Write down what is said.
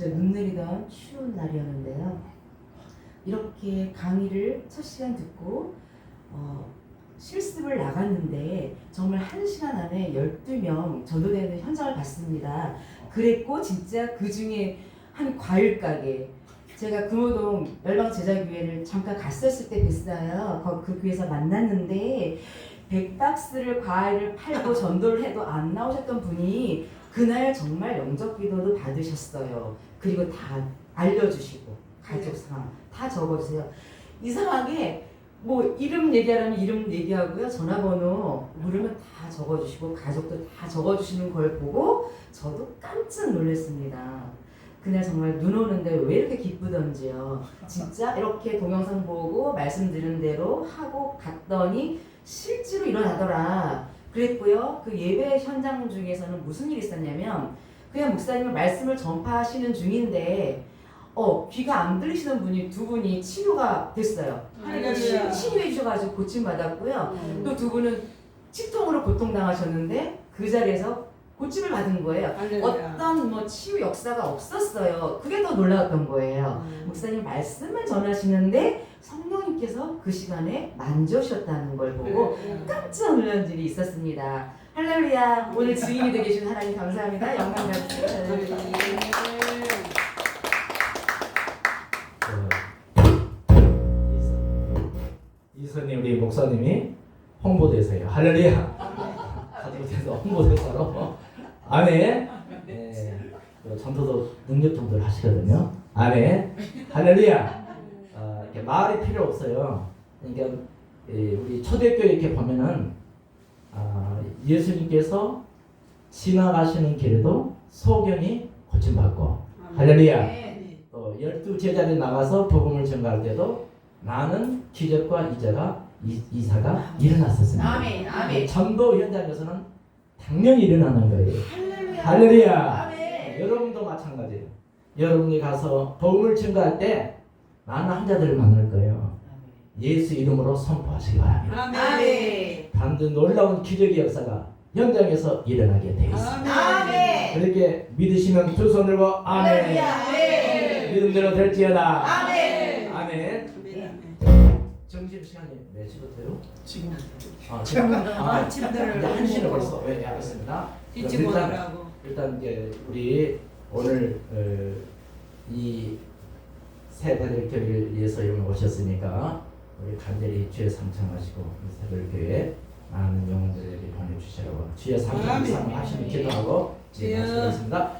진짜 눈 내리던 추운 날이었는데요. 이렇게 강의를 첫 시간 듣고 어, 실습을 나갔는데 정말 한 시간 안에 12명 전도 되는 현장을 봤습니다. 그랬고 진짜 그 중에 한 과일 가게 제가 금호동 열방 제자교회를 잠깐 갔었을 때 뵀어요. 거- 그 교회에서 만났는데 100박스를 과일을 팔고 전도를 해도 안 나오셨던 분이 그날 정말 영접 기도도 받으셨어요. 그리고 다 알려주시고 가족 상황 다 적어주세요. 이상하게 뭐 이름 얘기하라면 이름 얘기하고요. 전화번호 물으면 다 적어주시고 가족도 다 적어주시는 걸 보고 저도 깜짝 놀랐습니다. 그날 정말 눈 오는데 왜 이렇게 기쁘던지요. 진짜 이렇게 동영상 보고 말씀드린 대로 하고 갔더니 실제로 일어나더라. 그랬고요. 그 예배 현장 중에서는 무슨 일이 있었냐면 그냥 목사님은 말씀을 전파하시는 중인데 어 귀가 안 들리시는 분이 두 분이 치료가 됐어요. 치료해 주셔가지고 고침 받았고요. 음. 또두 분은 치통으로 고통 당하셨는데 그 자리에서 고침을 받은 거예요. 할렐루야. 어떤 뭐 치유 역사가 없었어요. 그게 더 놀라웠던 거예요. 음. 목사님 말씀을 전하시는데 성령님께서 그 시간에 만져주셨다는 걸 보고 음. 깜짝 놀란 일이 있었습니다. 할렐루야. 오늘 증인이 되게 계신 하나님 감사합니다. 영광 받으세요. 이선님 우리 목사님이 홍보대사예요. 할렐루야. 가지고서 홍보대사로 예, 그 전도도 능력통들 하시거든요. 안에 할렐루야. 어, 이렇게 말이 필요 없어요. 그러니까 예, 우리 초대교회 이렇게 보면은 아, 예수님께서 지나가시는 길에도 소경이 고침받고 할렐루야. 네. 또 열두 제자들이 나가서 복음을 전가할 때도 많은 기적과 이자가 이, 이사가 일어났었습니다. 아멘, 아멘. 전도 현장에서는 당연히 일어나는 거예요. 할렐루야. 할렐루야. 여러분도 마찬가지예요. 여러분이 가서 복음을 전가할 때 많은 환자들을 만날 거예요. 예수 이름으로 선포하시기 바랍니다. 아멘. 반드 놀라운 기적의 역사가 현장에서 일어나게 돼 있습니다. 아멘. 그렇게 믿으시면 두손 들고 아멘. 할렐루야. 아멘. 믿음대로 될지어다. 아멘. 점심 시간이 몇 시부터요? 지금 아, 지금 아, 아침들을 이제 한 시는 벌써 네, 알겠습니다. 일찍 일단 오느라고. 일단 이제 우리 오늘 어, 이 새벽 교회를 위해서 여러분 오셨으니까 우리 간절히 주의 삼창하시고 이 새벽 교회 많은 영혼들에게 보내주시라고 주의 삼창 아멘. 삼하시는 기도하고 주여. 말씀드리겠습니다.